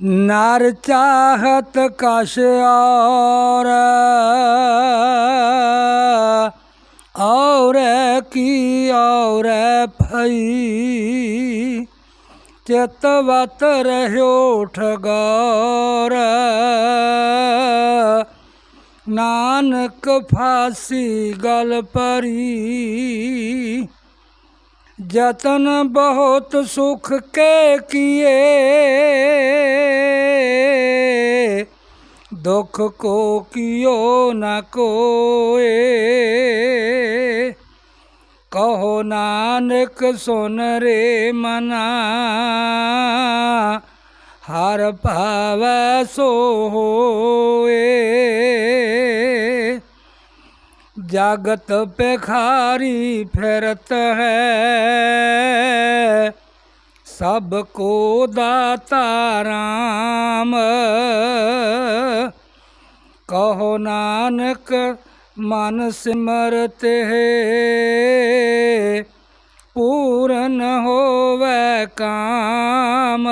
ਨਰ ਚਾਹਤ ਕਸ਼ ਔਰ ਔਰ ਕੀ ਔਰ ਭਈ ਚਿਤਵਤ ਰਹਿਓ ਠਗੌਰ ਨਾਨਕ ਫਾਸੀ ਗਲ ਪਰੀ, ਜਤਨ ਬਹੁਤ ਸੁਖ ਕੇ ਕੀਏ। ਦੁਖ ਕੋ ਕਿਓ ਨ ਕੋਏ। ਕਹੋ ਨਾਨਕ, ਸੁਨ ਰੇ ਮਨਾ। ਹਰ ਭਾਵੈ ਸੋ ਹੋਏ। ਜਗਤ ਪਖਾਰੀ ਫਿਰਤ ਹੈ। ਸਭ ਕੋ ਦਾਤਾ ਕਹੋ ਨਾਨਕ ਮਨ ਸਿਮਰਤ ਹੈ। ਪੂਰਨ ਹੋਵੇ ਕਾਮ।